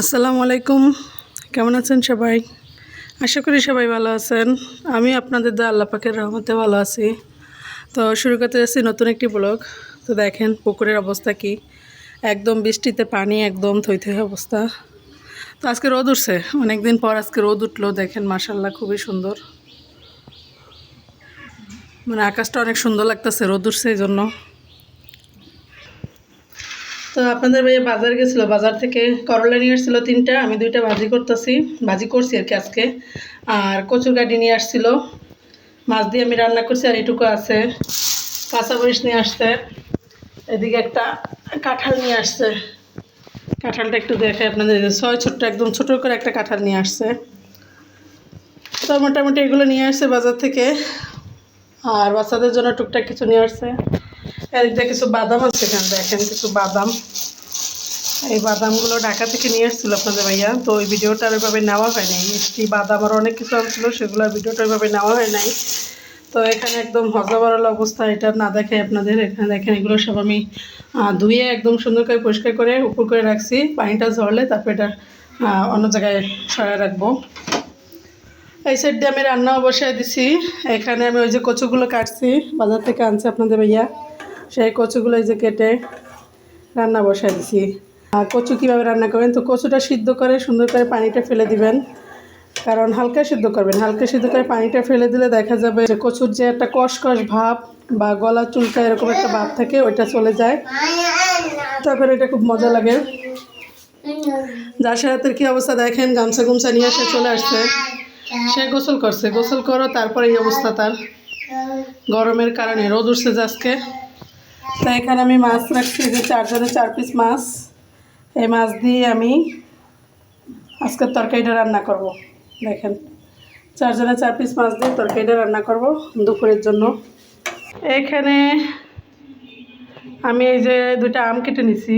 আসসালামু আলাইকুম। কেমন আছেন সবাই? আশা করি সবাই ভালো আছেন। আমি আপনাদের দা আল্লাহ পাকের রহমতে ভালো আছি। তো শুরু করতে যাচ্ছি নতুন একটি ব্লগ। তো দেখেন পুকুরের অবস্থা কি। একদম বৃষ্টিতে পানি একদম থই অবস্থা। তো আজকে রোদ উঠছে। অনেক দিন পর আজকে রোদ উঠল। দেখেন মাসাল্লাহ খুবই সুন্দর। মানে আকাশটা অনেক সুন্দর লাগতেছে রোদ উঠছে এই জন্য। তো আপনাদের ভাইয়া বাজার গেছিল, বাজার থেকে করলা নিয়ে আসছিল তিনটা, আমি দুইটা ভাজি করতেছি, ভাজি করছি আর কি আজকে। আর কচুর গাড়ি নিয়ে আসছিল, মাছ দিয়ে আমি রান্না করছি আর এটুকু আছে। কাঁচা মরিচ নিয়ে আসছে, এদিকে একটা কাঁঠাল নিয়ে আসছে। কাঁঠালটা একটু দেখে আপনাদের ছয় ছোট্ট, একদম ছোট করে একটা কাঁঠাল নিয়ে আসছে। তো মোটামুটি এগুলো নিয়ে আসছে বাজার থেকে, আর বাচ্চাদের জন্য টুকটাক কিছু নিয়ে আসছে। এদিকটা কিছু বাদাম আছে এখানে, দেখেন কিছু বাদাম। এই বাদামগুলো ঢাকা থেকে নিয়ে এসেছিল আপনাদের ভাইয়া, তো ওই ভিডিওটা ওইভাবে নেওয়া হয় নাই। মিষ্টি বাদাম আর অনেক কিছু আনছিল, সেগুলো ভিডিওটা ওইভাবে নেওয়া হয় নাই। তো এখানে একদম হজবরল অবস্থা, এটা না দেখে আপনাদের, এখানে দেখেন এগুলো সব আমি ধুয়ে একদম সুন্দর করে পরিষ্কার করে উপর করে রাখছি, পানিটা ঝরলে তারপর এটা অন্য জায়গায় সরাই রাখব। এই সাইড দিয়ে আমি রান্নাও বসাই দিছি, এখানে আমি ওই যে কচুগুলো কাটছি, বাজার থেকে আনছি আপনাদের ভাইয়া। সেই কচুগুলো যে কেটে রান্না বসাই দিছি। আর কচু কীভাবে রান্না করবেন? তো কচুটা সিদ্ধ করে সুন্দর করে পানিটা ফেলে দিবেন। কারণ হালকা সিদ্ধ করবেন। হালকা সিদ্ধ করে পানিটা ফেলে দিলে দেখা যাবে যে কচুর যে একটা কষকষ ভাব বা গলা চুলকা এরকম একটা ভাব থাকে, ওইটা চলে যায়। তারপরে এটা খুব মজা লাগে। যার সাথে কি অবস্থা দেখেন, গামছা গুমছা নিয়ে এসে চলে আসছে। সে গোসল করছে। গোসল করো তারপরে এই অবস্থা তার। গরমের কারণে। রোদ উঠছে আজকে। তো এখানে আমি মাছ রাখছি যে চারজনে চার পিস মাছ। এই মাছ দিয়ে আমি আজকের তরকারিটা রান্না করব। দেখেন, চারজনে চার পিস মাছ দিয়ে তরকারিটা রান্না করব দুপুরের জন্য। এখানে আমি এই যে দুটা আম কেটে নিছি।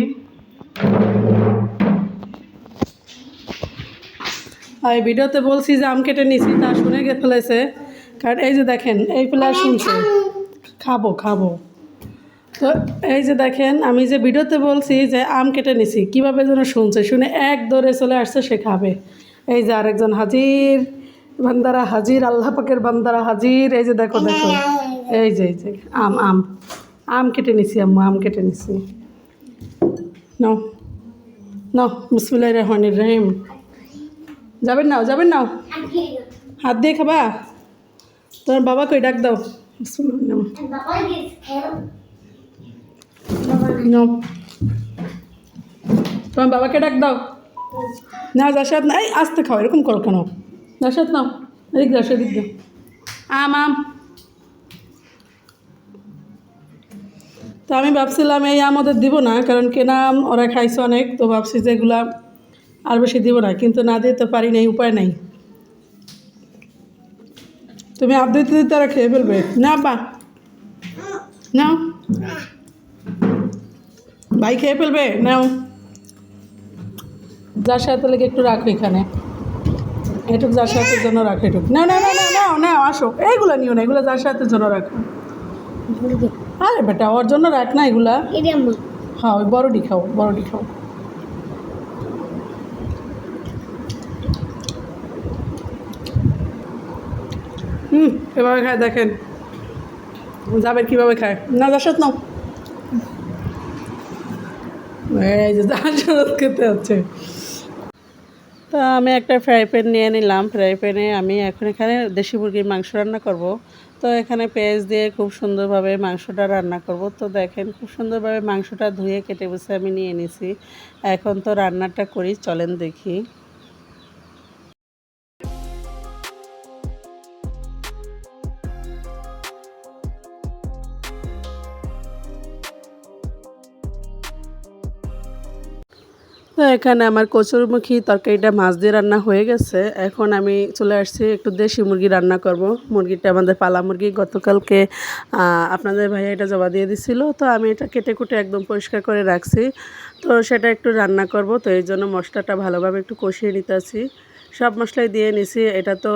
এই ভিডিওতে বলছি যে আম কেটে নিছি, তা শুনে গে ফেলেছে। কারণ এই যে দেখেন, এই প্লেয়ার শুনছে। খাব খাব। তো এই যে দেখেন আমি যে ভিডিওতে বলছি যে আম কেটে নিছি কীভাবে যেন শুনছে শুনে এক দৌড়ে চলে আসছে সে খাবে। এই যে আরেকজন হাজির বান্দারা হাজির আল্লাহ পাকের বান্দারা হাজির এই যে দেখো দেখো। এই যে এই যে আম আম। আম কেটে নিছি আম্মু আম কেটে নিছি। নাও নাও বিসমিল্লাহির রহমানির রহিম। যাবেন নাও যাবেন নাও। হাত দিয়ে খাবা? তোমার বাবা কই ডাক দাও। বিসমিল্লাহ, তোমার বাবাকে ডাক দাও। না জাসাদ না, এই আসতে খাও, এরকম করো কেন? জাসাদ নাও, এদিক দাও, সেদিক দাও। আম আম তো আমি ভাবছিলাম এই আম ওদের দিব না, কারণ কেনা আম ওরা খাইছে অনেক, তো ভাবছি যে এগুলা আর বেশি দিব না, কিন্তু না দিতে পারি নাই, উপায় নাই। তুমি আপ দিতে দিতে তারা খেয়ে ফেলবে। না বা নাও ভাই খেয়ে ফেলবে নাও। যার সাথে লেগে একটু রাখো এখানে। এটুক যার সাথে জন্য রাখো এটুক। না না না না নাও নাও আসো। এইগুলো নিও না এগুলো যার সাথে জন্য রাখো। আরে বেটা ওর জন্য রাখ না এগুলা। হ্যাঁ ওই বড়ডি খাও বড়ডি খাও। হুম এভাবে খায় দেখেন। যাবেন কীভাবে খায়। না যার সাথে নাও। এই যে দাসত খেতে হচ্ছে। তো আমি একটা ফ্রাই প্যান নিয়ে নিলাম। ফ্রাই প্যানে আমি এখন এখানে দেশি মুরগির মাংস রান্না করব। তো এখানে পেঁয়াজ দিয়ে খুব সুন্দরভাবে মাংসটা রান্না করব। তো দেখেন, খুব সুন্দরভাবে মাংসটা ধুয়ে কেটে বসে আমি নিয়ে নিছি। এখন তো রান্নাটা করি, চলেন দেখি। তো এখানে আমার কচুরমুখী তরকারিটা মাছ দিয়ে রান্না হয়ে গেছে। এখন আমি চলে আসছি একটু দেশি মুরগি রান্না করব। মুরগিটা আমাদের পালা মুরগি, গতকালকে আপনাদের ভাইয়া এটা জবা দিয়ে দিছিল। তো আমি এটা কেটে কুটে একদম পরিষ্কার করে রাখছি। তো সেটা একটু রান্না করব। তো এই জন্য মশলাটা ভালোভাবে একটু কষিয়ে নিতেছি। সব মশলাই দিয়ে নিছি। এটা তো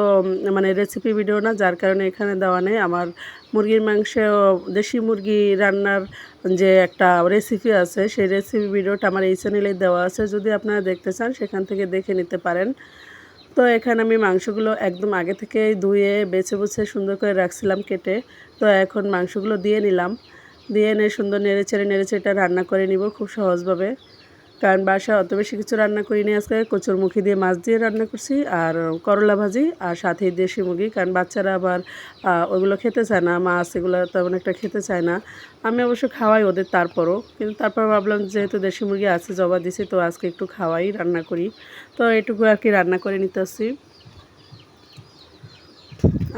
মানে রেসিপি ভিডিও না, যার কারণে এখানে দেওয়া নেই। আমার মুরগির মাংস দেশি মুরগি রান্নার যে একটা রেসিপি আছে, সেই রেসিপি ভিডিওটা আমার এই চ্যানেলে দেওয়া আছে। যদি আপনারা দেখতে চান, সেখান থেকে দেখে নিতে পারেন। তো এখানে আমি মাংসগুলো একদম আগে থেকে ধুয়ে, বেছে বুছে, সুন্দর করে রাখছিলাম কেটে। তো এখন মাংসগুলো দিয়ে নিলাম। দিয়ে এনে সুন্দর নেড়ে চেড়ে নেড়ে এটা রান্না করে নিব খুব সহজভাবে। কারণ বাসায় অত বেশি কিছু রান্না করিনি আজকে। কচুর মুখি দিয়ে মাছ দিয়ে রান্না করছি আর করলা ভাজি আর সাথে দেশি মুরগি, কারণ বাচ্চারা আবার ওইগুলো খেতে চায় না, মাছ এগুলো তেমন একটা খেতে চায় না। আমি অবশ্য খাওয়াই ওদের তারপরও, কিন্তু তারপর ভাবলাম যেহেতু দেশি মুরগি আছে, জবা দিছি, তো আজকে একটু খাওয়াই, রান্না করি। তো এটুকু আর কি রান্না করে নিতেছি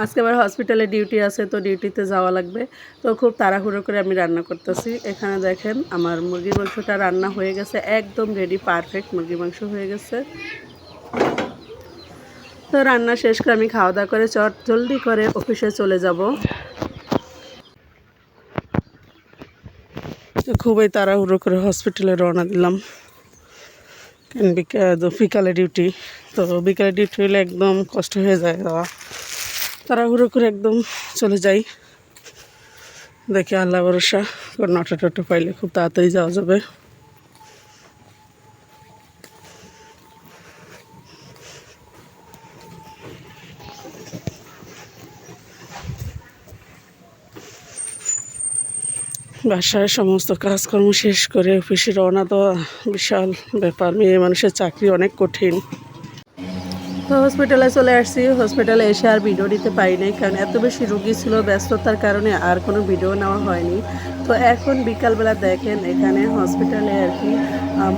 আজকে আবার হসপিটালে ডিউটি আছে, তো ডিউটিতে যাওয়া লাগবে। তো খুব তাড়াহুড়ো করে আমি রান্না করতেছি। এখানে দেখেন আমার মুরগির মাংসটা রান্না হয়ে গেছে, একদম রেডি পারফেক্ট মুরগির মাংস হয়ে গেছে। তো রান্না শেষ করে আমি খাওয়া দাওয়া করে চট জলদি করে অফিসে চলে যাব। খুবই তাড়াহুড়ো করে হসপিটালে রওনা দিলাম। বিকালে ডিউটি তো বিকালে ডিউটি হলে একদম কষ্ট হয়ে যায় যাওয়া। তাড়াহুড়ো করে একদম চলে যাই। দেখি আল্লাহ ভরসা কোনো অটো টটো পাইলে খুব তাড়াতাড়ি যাওয়া যাবে। বাসায় সমস্ত কাজকর্ম শেষ করে অফিসে রওনা দেওয়া বিশাল ব্যাপার। মেয়ে মানুষের চাকরি অনেক কঠিন। তো হসপিটালে চলে আসছি। হসপিটালে এসে আর ভিডিও দিতে পারি নাই, কারণ এত বেশি রুগী ছিল, ব্যস্ততার কারণে আর কোনো ভিডিও নেওয়া হয়নি। তো এখন বিকালবেলা দেখেন, এখানে হসপিটালে আর কি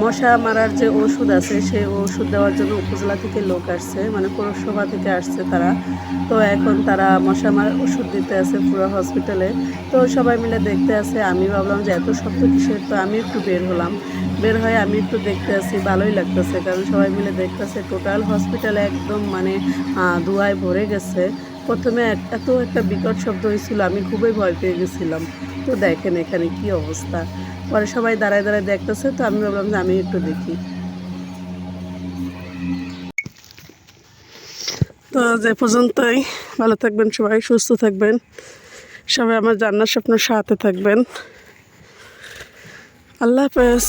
মশা মারার যে ওষুধ আছে, সেই ওষুধ দেওয়ার জন্য উপজেলা থেকে লোক আসছে মানে পৌরসভা থেকে আসছে তারা। তো এখন তারা মশা মারার ওষুধ দিতে আছে পুরো হসপিটালে তো সবাই মিলে দেখতে আছে, আমি ভাবলাম যে এত শব্দ কিসের? তো আমি একটু বের হলাম। বের হয়ে আমি একটু দেখতে আসি, ভালোই লাগতেছে, কারণ সবাই মিলে দেখতেছে টোটাল হসপিটালে একদম মানে দুয়ায় ভরে গেছে। প্রথমে এত একটা বিকট শব্দ হয়েছিল, আমি খুবই ভয় পেয়ে গেছিলাম। তো দেখেন এখানে কি অবস্থা। পরে সবাই দাঁড়ায় দাঁড়ায় দেখতেছে, তো আমি ভাবলাম যে আমি একটু দেখি। তো যে পর্যন্তই। ভালো থাকবেন সবাই, সুস্থ থাকবেন। সবাই আমার জান্নার স্বপ্নের সাথে থাকবেন। আল্লাহ হাফেজ।